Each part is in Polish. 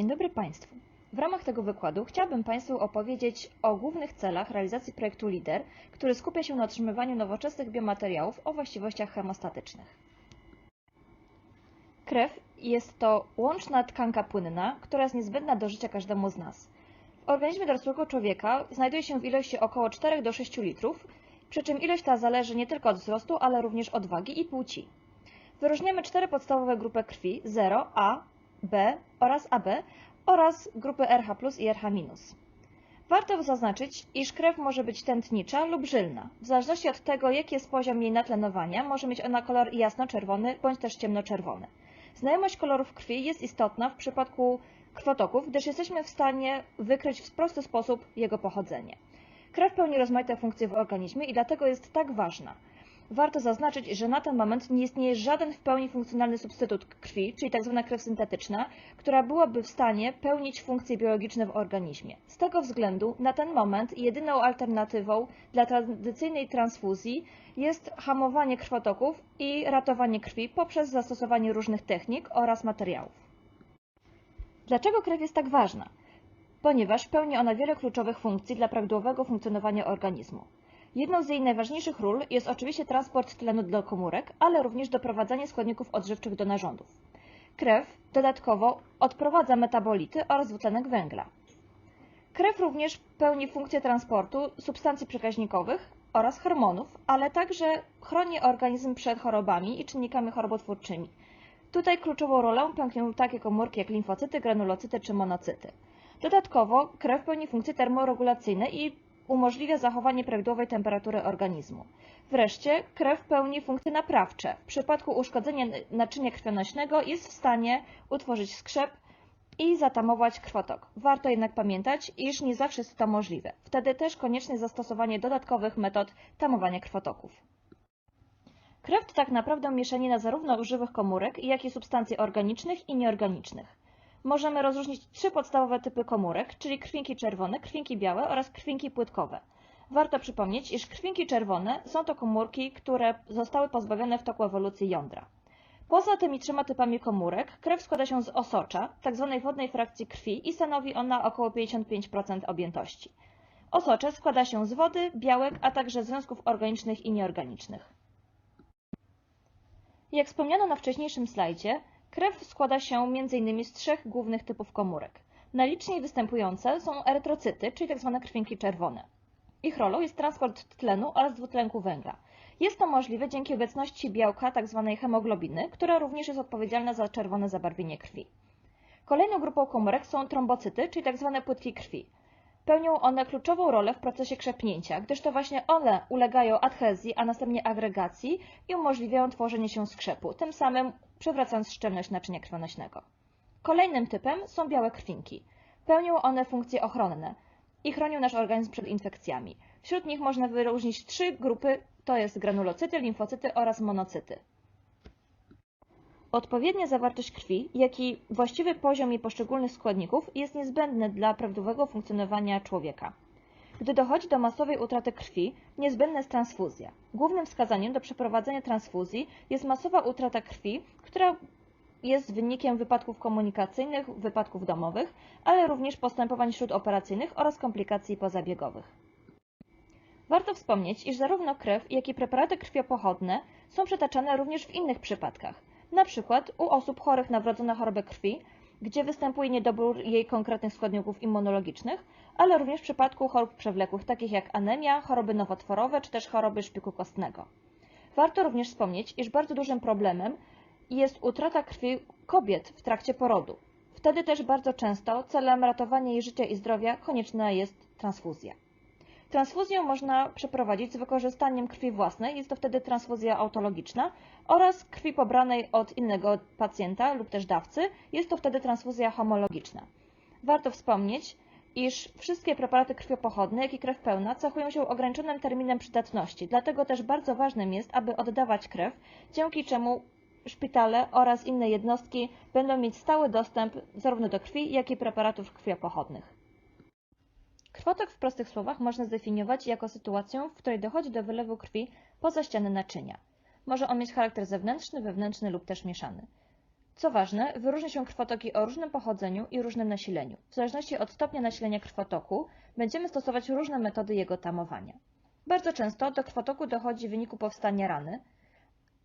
Dzień dobry Państwu. W ramach tego wykładu chciałabym Państwu opowiedzieć o głównych celach realizacji projektu LIDER, który skupia się na otrzymywaniu nowoczesnych biomateriałów o właściwościach hemostatycznych. Krew jest to łączna tkanka płynna, która jest niezbędna do życia każdemu z nas. W organizmie dorosłego człowieka znajduje się w ilości około 4 do 6 litrów, przy czym ilość ta zależy nie tylko od wzrostu, ale również od wagi i płci. Wyróżniamy cztery podstawowe grupy krwi 0, A, B oraz AB oraz grupy RH i RH-. Warto zaznaczyć, iż krew może być tętnicza lub żylna. W zależności od tego, jaki jest poziom jej natlenowania, może mieć ona kolor jasno-czerwony bądź też ciemnoczerwony. Znajomość kolorów krwi jest istotna w przypadku krwotoków, gdyż jesteśmy w stanie wykryć w prosty sposób jego pochodzenie. Krew pełni rozmaite funkcje w organizmie i dlatego jest tak ważna. Warto zaznaczyć, że na ten moment nie istnieje żaden w pełni funkcjonalny substytut krwi, czyli tzw. krew syntetyczna, która byłaby w stanie pełnić funkcje biologiczne w organizmie. Z tego względu na ten moment jedyną alternatywą dla tradycyjnej transfuzji jest hamowanie krwotoków i ratowanie krwi poprzez zastosowanie różnych technik oraz materiałów. Dlaczego krew jest tak ważna? Ponieważ pełni ona wiele kluczowych funkcji dla prawidłowego funkcjonowania organizmu. Jedną z jej najważniejszych ról jest oczywiście transport tlenu do komórek, ale również doprowadzanie składników odżywczych do narządów. Krew dodatkowo odprowadza metabolity oraz dwutlenek węgla. Krew również pełni funkcję transportu substancji przekaźnikowych oraz hormonów, ale także chroni organizm przed chorobami i czynnikami chorobotwórczymi. Tutaj kluczową rolę pełnią takie komórki jak limfocyty, granulocyty czy monocyty. Dodatkowo krew pełni funkcje termoregulacyjne i umożliwia zachowanie prawidłowej temperatury organizmu. Wreszcie krew pełni funkcje naprawcze. W przypadku uszkodzenia naczynia krwionośnego jest w stanie utworzyć skrzep i zatamować krwotok. Warto jednak pamiętać, iż nie zawsze jest to możliwe. Wtedy też konieczne jest zastosowanie dodatkowych metod tamowania krwotoków. Krew to tak naprawdę mieszanina zarówno żywych komórek, jak i substancji organicznych i nieorganicznych możemy rozróżnić trzy podstawowe typy komórek, czyli krwinki czerwone, krwinki białe oraz krwinki płytkowe. Warto przypomnieć, iż krwinki czerwone są to komórki, które zostały pozbawione w toku ewolucji jądra. Poza tymi trzema typami komórek, krew składa się z osocza, tzw. Tak wodnej frakcji krwi i stanowi ona około 55% objętości. Osocze składa się z wody, białek, a także związków organicznych i nieorganicznych. Jak wspomniano na wcześniejszym slajdzie, Krew składa się m.in. z trzech głównych typów komórek. Najliczniej występujące są erytrocyty, czyli tzw. krwinki czerwone. Ich rolą jest transport tlenu oraz dwutlenku węgla. Jest to możliwe dzięki obecności białka tzw. hemoglobiny, która również jest odpowiedzialna za czerwone zabarwienie krwi. Kolejną grupą komórek są trombocyty, czyli tzw. płytki krwi. Pełnią one kluczową rolę w procesie krzepnięcia, gdyż to właśnie one ulegają adhezji, a następnie agregacji i umożliwiają tworzenie się skrzepu, tym samym przywracając szczelność naczynia krwonośnego. Kolejnym typem są białe krwinki. Pełnią one funkcje ochronne i chronią nasz organizm przed infekcjami. Wśród nich można wyróżnić trzy grupy, to jest granulocyty, limfocyty oraz monocyty. Odpowiednia zawartość krwi, jak i właściwy poziom jej poszczególnych składników jest niezbędny dla prawidłowego funkcjonowania człowieka. Gdy dochodzi do masowej utraty krwi, niezbędna jest transfuzja. Głównym wskazaniem do przeprowadzenia transfuzji jest masowa utrata krwi, która jest wynikiem wypadków komunikacyjnych, wypadków domowych, ale również postępowań śródoperacyjnych oraz komplikacji pozabiegowych. Warto wspomnieć, iż zarówno krew, jak i preparaty krwiopochodne są przetaczane również w innych przypadkach, przykład u osób chorych na wrodzone choroby krwi, gdzie występuje niedobór jej konkretnych składników immunologicznych, ale również w przypadku chorób przewlekłych, takich jak anemia, choroby nowotworowe czy też choroby szpiku kostnego. Warto również wspomnieć, iż bardzo dużym problemem jest utrata krwi kobiet w trakcie porodu. Wtedy też bardzo często celem ratowania jej życia i zdrowia konieczna jest transfuzja. Transfuzję można przeprowadzić z wykorzystaniem krwi własnej, jest to wtedy transfuzja autologiczna, oraz krwi pobranej od innego pacjenta lub też dawcy, jest to wtedy transfuzja homologiczna. Warto wspomnieć, iż wszystkie preparaty krwiopochodne, jak i krew pełna cechują się ograniczonym terminem przydatności, dlatego też bardzo ważnym jest, aby oddawać krew, dzięki czemu szpitale oraz inne jednostki będą mieć stały dostęp zarówno do krwi, jak i preparatów krwiopochodnych. Krwotok w prostych słowach można zdefiniować jako sytuację, w której dochodzi do wylewu krwi poza ściany naczynia. Może on mieć charakter zewnętrzny, wewnętrzny lub też mieszany. Co ważne, wyróżnia się krwotoki o różnym pochodzeniu i różnym nasileniu. W zależności od stopnia nasilenia krwotoku będziemy stosować różne metody jego tamowania. Bardzo często do krwotoku dochodzi w wyniku powstania rany.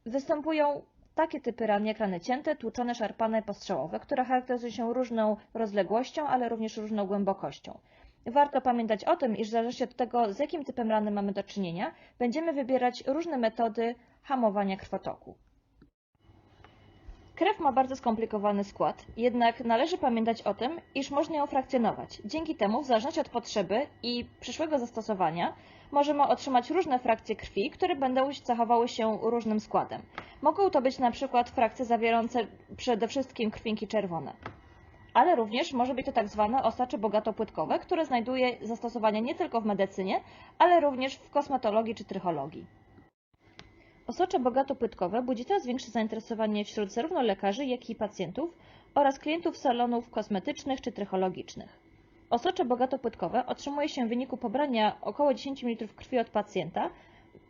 Występują takie typy ran jak rany cięte, tłuczone, szarpane, postrzałowe, które charakteryzują się różną rozległością, ale również różną głębokością. Warto pamiętać o tym, iż w zależności od tego, z jakim typem rany mamy do czynienia, będziemy wybierać różne metody hamowania krwotoku. Krew ma bardzo skomplikowany skład, jednak należy pamiętać o tym, iż można ją frakcjonować. Dzięki temu, w zależności od potrzeby i przyszłego zastosowania, możemy otrzymać różne frakcje krwi, które będą cechowały się różnym składem. Mogą to być na przykład frakcje zawierające przede wszystkim krwinki czerwone. Ale również może być to tak zwane osacze bogatopłytkowe, które znajduje zastosowanie nie tylko w medycynie, ale również w kosmetologii czy trychologii. Osocze bogatopłytkowe budzi coraz większe zainteresowanie wśród zarówno lekarzy, jak i pacjentów oraz klientów salonów kosmetycznych czy trychologicznych. Osocze bogatopłytkowe otrzymuje się w wyniku pobrania około 10 ml krwi od pacjenta,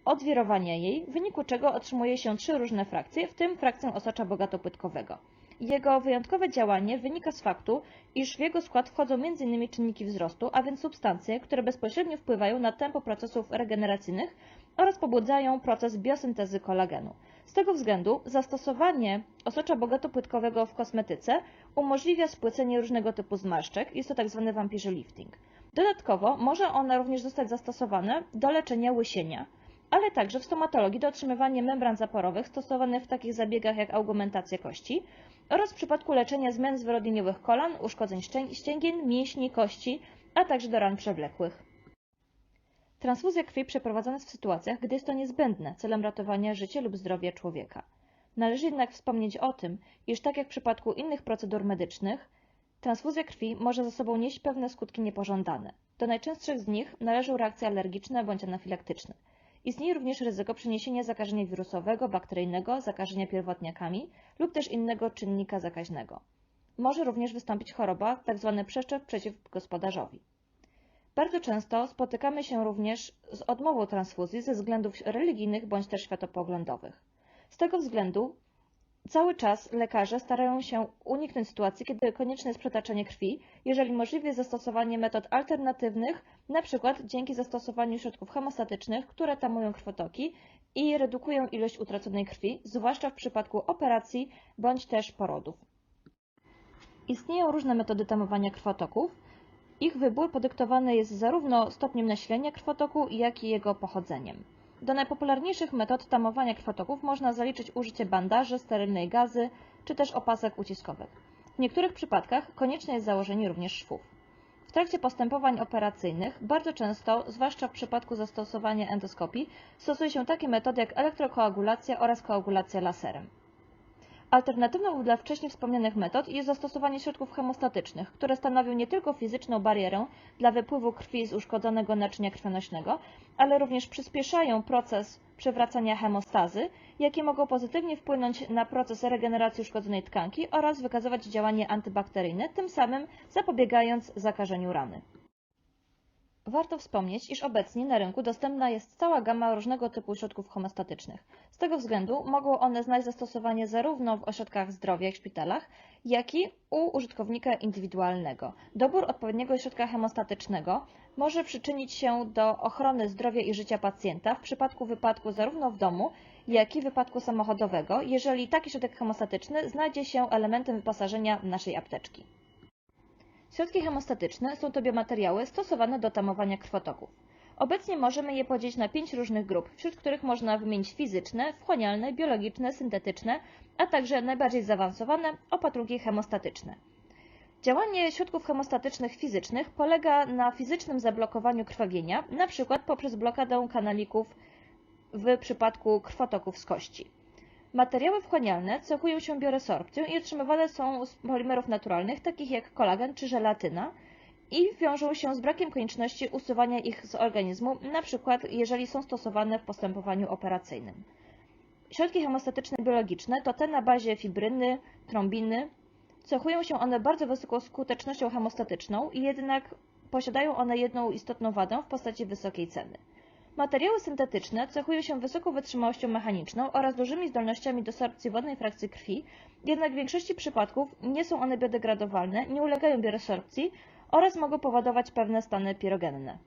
odwirowania jej, w wyniku czego otrzymuje się trzy różne frakcje, w tym frakcję osocza bogatopłytkowego. Jego wyjątkowe działanie wynika z faktu, iż w jego skład wchodzą m.in. czynniki wzrostu, a więc substancje, które bezpośrednio wpływają na tempo procesów regeneracyjnych oraz pobudzają proces biosyntezy kolagenu. Z tego względu zastosowanie osocza bogatopłytkowego w kosmetyce umożliwia spłycenie różnego typu zmarszczek, jest to tzw. vampirze lifting. Dodatkowo może ona również zostać zastosowane do leczenia łysienia, ale także w stomatologii do otrzymywania membran zaporowych stosowanych w takich zabiegach jak augmentacja kości oraz w przypadku leczenia zmian zwyrodnieniowych kolan, uszkodzeń ścięgien, mięśni, kości, a także do ran przewlekłych. Transfuzja krwi przeprowadzana jest w sytuacjach, gdy jest to niezbędne celem ratowania życia lub zdrowia człowieka. Należy jednak wspomnieć o tym, iż tak jak w przypadku innych procedur medycznych, transfuzja krwi może ze sobą nieść pewne skutki niepożądane. Do najczęstszych z nich należą reakcje alergiczne bądź anafilaktyczne. Istnieje również ryzyko przeniesienia zakażenia wirusowego, bakteryjnego, zakażenia pierwotniakami lub też innego czynnika zakaźnego. Może również wystąpić choroba, tzw. przeszczep przeciw gospodarzowi. Bardzo często spotykamy się również z odmową transfuzji ze względów religijnych bądź też światopoglądowych. Z tego względu cały czas lekarze starają się uniknąć sytuacji, kiedy konieczne jest przetaczanie krwi, jeżeli możliwe jest zastosowanie metod alternatywnych, np. dzięki zastosowaniu środków hemostatycznych, które tamują krwotoki i redukują ilość utraconej krwi, zwłaszcza w przypadku operacji bądź też porodów. Istnieją różne metody tamowania krwotoków, ich wybór podyktowany jest zarówno stopniem nasilenia krwotoku, jak i jego pochodzeniem. Do najpopularniejszych metod tamowania krwotoków można zaliczyć użycie bandaży, sterylnej gazy czy też opasek uciskowych. W niektórych przypadkach konieczne jest założenie również szwów. W trakcie postępowań operacyjnych bardzo często, zwłaszcza w przypadku zastosowania endoskopii, stosuje się takie metody jak elektrokoagulacja oraz koagulacja laserem. Alternatywą dla wcześniej wspomnianych metod jest zastosowanie środków hemostatycznych, które stanowią nie tylko fizyczną barierę dla wypływu krwi z uszkodzonego naczynia krwionośnego, ale również przyspieszają proces przywracania hemostazy, jakie mogą pozytywnie wpłynąć na proces regeneracji uszkodzonej tkanki oraz wykazywać działanie antybakteryjne, tym samym zapobiegając zakażeniu rany. Warto wspomnieć, iż obecnie na rynku dostępna jest cała gama różnego typu środków homeostatycznych. Z tego względu mogą one znaleźć zastosowanie zarówno w ośrodkach zdrowia i szpitalach, jak i u użytkownika indywidualnego. Dobór odpowiedniego środka hemostatycznego może przyczynić się do ochrony zdrowia i życia pacjenta w przypadku wypadku zarówno w domu, jak i wypadku samochodowego, jeżeli taki środek hemostatyczny znajdzie się elementem wyposażenia naszej apteczki. Środki hemostatyczne są to biomateriały stosowane do tamowania krwotoków. Obecnie możemy je podzielić na pięć różnych grup, wśród których można wymienić fizyczne, wchłanialne, biologiczne, syntetyczne, a także najbardziej zaawansowane, opatrugi hemostatyczne. Działanie środków hemostatycznych fizycznych polega na fizycznym zablokowaniu krwawienia, np. poprzez blokadę kanalików w przypadku krwotoków z kości. Materiały wchłanialne cechują się bioresorpcją i otrzymywane są z polimerów naturalnych, takich jak kolagen czy żelatyna, i wiążą się z brakiem konieczności usuwania ich z organizmu, np. jeżeli są stosowane w postępowaniu operacyjnym. Środki hemostatyczne biologiczne to te na bazie fibryny, trombiny. Cechują się one bardzo wysoką skutecznością hemostatyczną, jednak posiadają one jedną istotną wadę w postaci wysokiej ceny. Materiały syntetyczne cechują się wysoką wytrzymałością mechaniczną oraz dużymi zdolnościami do sorpcji wodnej frakcji krwi, jednak w większości przypadków nie są one biodegradowalne, nie ulegają bioresorpcji oraz mogą powodować pewne stany pirogenne.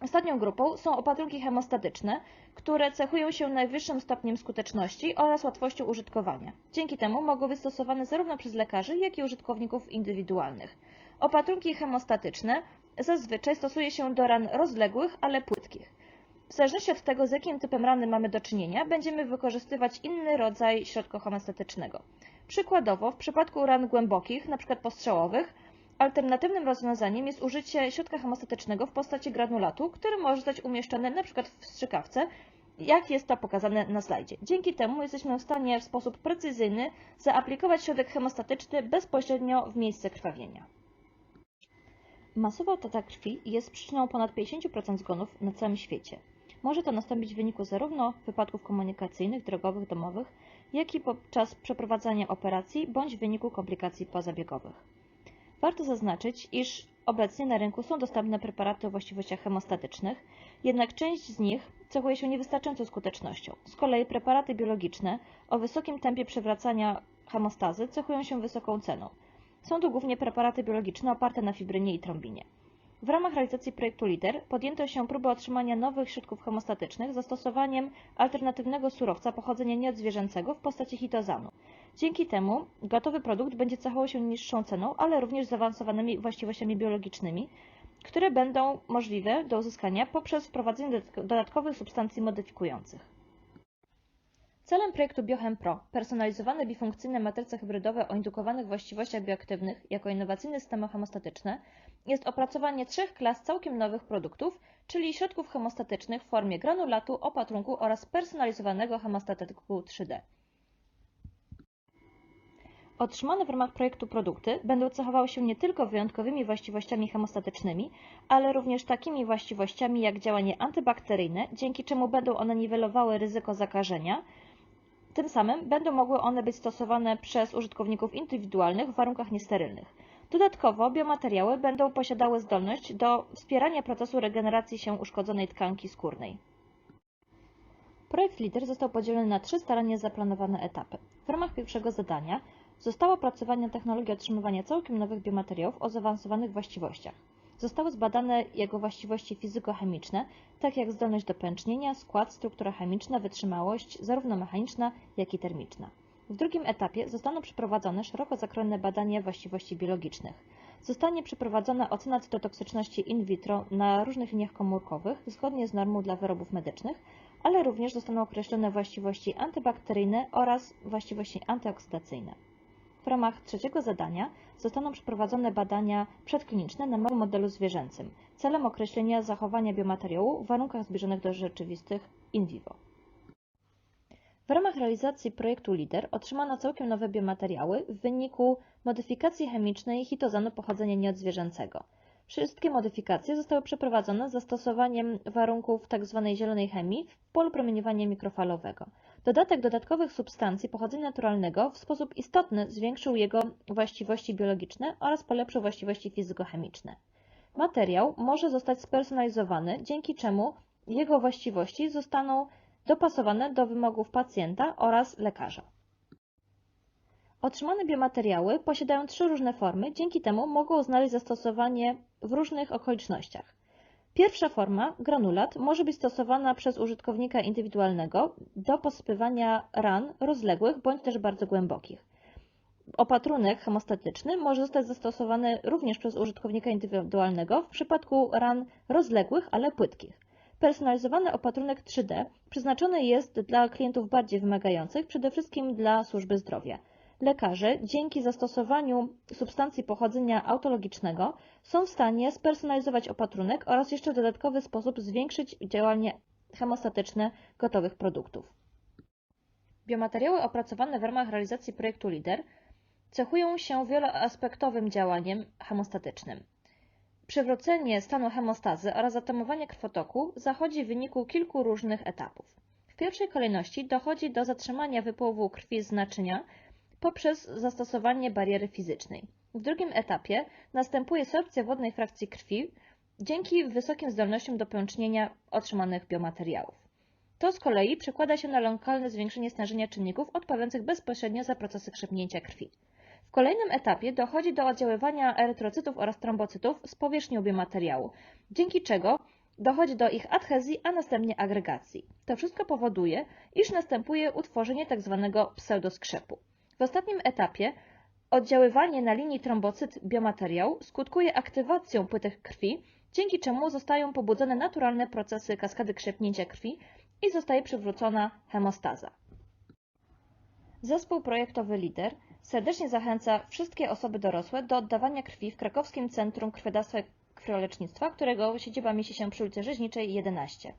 Ostatnią grupą są opatrunki hemostatyczne, które cechują się najwyższym stopniem skuteczności oraz łatwością użytkowania. Dzięki temu mogą być stosowane zarówno przez lekarzy, jak i użytkowników indywidualnych. Opatrunki hemostatyczne zazwyczaj stosuje się do ran rozległych, ale płytkich. W zależności od tego, z jakim typem rany mamy do czynienia, będziemy wykorzystywać inny rodzaj środka hemostatycznego. Przykładowo, w przypadku ran głębokich, np. postrzałowych, alternatywnym rozwiązaniem jest użycie środka hemostatycznego w postaci granulatu, który może zostać umieszczony np. w strzykawce, jak jest to pokazane na slajdzie. Dzięki temu jesteśmy w stanie w sposób precyzyjny zaaplikować środek hemostatyczny bezpośrednio w miejsce krwawienia. Masowa utrata krwi jest przyczyną ponad 50% zgonów na całym świecie. Może to nastąpić w wyniku zarówno wypadków komunikacyjnych, drogowych, domowych, jak i podczas przeprowadzania operacji bądź w wyniku komplikacji pozabiegowych. Warto zaznaczyć, iż obecnie na rynku są dostępne preparaty o właściwościach hemostatycznych, jednak część z nich cechuje się niewystarczającą skutecznością. Z kolei preparaty biologiczne o wysokim tempie przewracania hemostazy cechują się wysoką ceną. Są to głównie preparaty biologiczne oparte na fibrynie i trombinie. W ramach realizacji projektu LIDER podjęto się próbę otrzymania nowych środków hemostatycznych z zastosowaniem alternatywnego surowca pochodzenia nieodzwierzęcego w postaci hitozanu. Dzięki temu gotowy produkt będzie cechował się niższą ceną, ale również zaawansowanymi właściwościami biologicznymi, które będą możliwe do uzyskania poprzez wprowadzenie dodatkowych substancji modyfikujących. Celem projektu Biochem Pro, personalizowane bifunkcyjne matryce hybrydowe o indukowanych właściwościach bioaktywnych jako innowacyjne systemy hemostatyczne, jest opracowanie trzech klas całkiem nowych produktów, czyli środków hemostatycznych w formie granulatu, opatrunku oraz personalizowanego hemostatyku 3D. Otrzymane w ramach projektu produkty będą cechowały się nie tylko wyjątkowymi właściwościami hemostatycznymi, ale również takimi właściwościami jak działanie antybakteryjne, dzięki czemu będą one niwelowały ryzyko zakażenia, tym samym będą mogły one być stosowane przez użytkowników indywidualnych w warunkach niesterylnych. Dodatkowo biomateriały będą posiadały zdolność do wspierania procesu regeneracji się uszkodzonej tkanki skórnej. Projekt LIDER został podzielony na trzy starannie zaplanowane etapy. W ramach pierwszego zadania zostało opracowanie technologii otrzymywania całkiem nowych biomateriałów o zaawansowanych właściwościach. Zostały zbadane jego właściwości fizykochemiczne, tak jak zdolność do pęcznienia, skład, struktura chemiczna, wytrzymałość, zarówno mechaniczna, jak i termiczna. W drugim etapie zostaną przeprowadzone szeroko zakrojone badania właściwości biologicznych. Zostanie przeprowadzona ocena cytotoksyczności in vitro na różnych liniach komórkowych, zgodnie z normą dla wyrobów medycznych, ale również zostaną określone właściwości antybakteryjne oraz właściwości antyoksydacyjne. W ramach trzeciego zadania zostaną przeprowadzone badania przedkliniczne na małym modelu zwierzęcym celem określenia zachowania biomateriału w warunkach zbliżonych do rzeczywistych in vivo. W ramach realizacji projektu LIDER otrzymano całkiem nowe biomateriały w wyniku modyfikacji chemicznej hitozanu pochodzenia nieodzwierzęcego. Wszystkie modyfikacje zostały przeprowadzone z zastosowaniem warunków tzw. zielonej chemii w polu promieniowania mikrofalowego. Dodatek dodatkowych substancji pochodzenia naturalnego w sposób istotny zwiększył jego właściwości biologiczne oraz polepszył właściwości fizykochemiczne. Materiał może zostać spersonalizowany, dzięki czemu jego właściwości zostaną dopasowane do wymogów pacjenta oraz lekarza. Otrzymane biomateriały posiadają trzy różne formy, dzięki temu mogą znaleźć zastosowanie w różnych okolicznościach. Pierwsza forma, granulat, może być stosowana przez użytkownika indywidualnego do posypywania ran rozległych bądź też bardzo głębokich. Opatrunek hemostatyczny może zostać zastosowany również przez użytkownika indywidualnego w przypadku ran rozległych, ale płytkich. Personalizowany opatrunek 3D przeznaczony jest dla klientów bardziej wymagających, przede wszystkim dla służby zdrowia. Lekarze dzięki zastosowaniu substancji pochodzenia autologicznego są w stanie spersonalizować opatrunek oraz jeszcze w dodatkowy sposób zwiększyć działanie hemostatyczne gotowych produktów. Biomateriały opracowane w ramach realizacji projektu LIDER cechują się wieloaspektowym działaniem hemostatycznym. Przywrócenie stanu hemostazy oraz zatamowanie krwotoku zachodzi w wyniku kilku różnych etapów. W pierwszej kolejności dochodzi do zatrzymania wypływu krwi z naczynia poprzez zastosowanie bariery fizycznej. W drugim etapie następuje sorpcja wodnej frakcji krwi dzięki wysokim zdolnościom do pęcznienia otrzymanych biomateriałów. To z kolei przekłada się na lokalne zwiększenie stężenia czynników odpowiadających bezpośrednio za procesy krzepnięcia krwi. W kolejnym etapie dochodzi do oddziaływania erytrocytów oraz trombocytów z powierzchnią biomateriału, dzięki czego dochodzi do ich adhezji, a następnie agregacji. To wszystko powoduje, iż następuje utworzenie tzw. pseudoskrzepu. W ostatnim etapie oddziaływanie na linii trombocyt-biomateriał skutkuje aktywacją płytek krwi, dzięki czemu zostają pobudzone naturalne procesy kaskady krzepnięcia krwi i zostaje przywrócona hemostaza. Zespół projektowy LIDER serdecznie zachęca wszystkie osoby dorosłe do oddawania krwi w krakowskim Centrum Krwiodawstwa i Krwiolecznictwa, którego siedziba mieści się przy ulicy Rzeźniczej 11.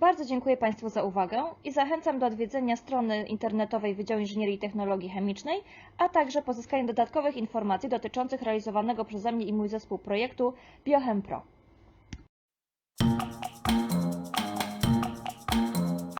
Bardzo dziękuję Państwu za uwagę i zachęcam do odwiedzenia strony internetowej Wydziału Inżynierii i Technologii Chemicznej, a także pozyskania dodatkowych informacji dotyczących realizowanego przeze mnie i mój zespół projektu BioChem Pro.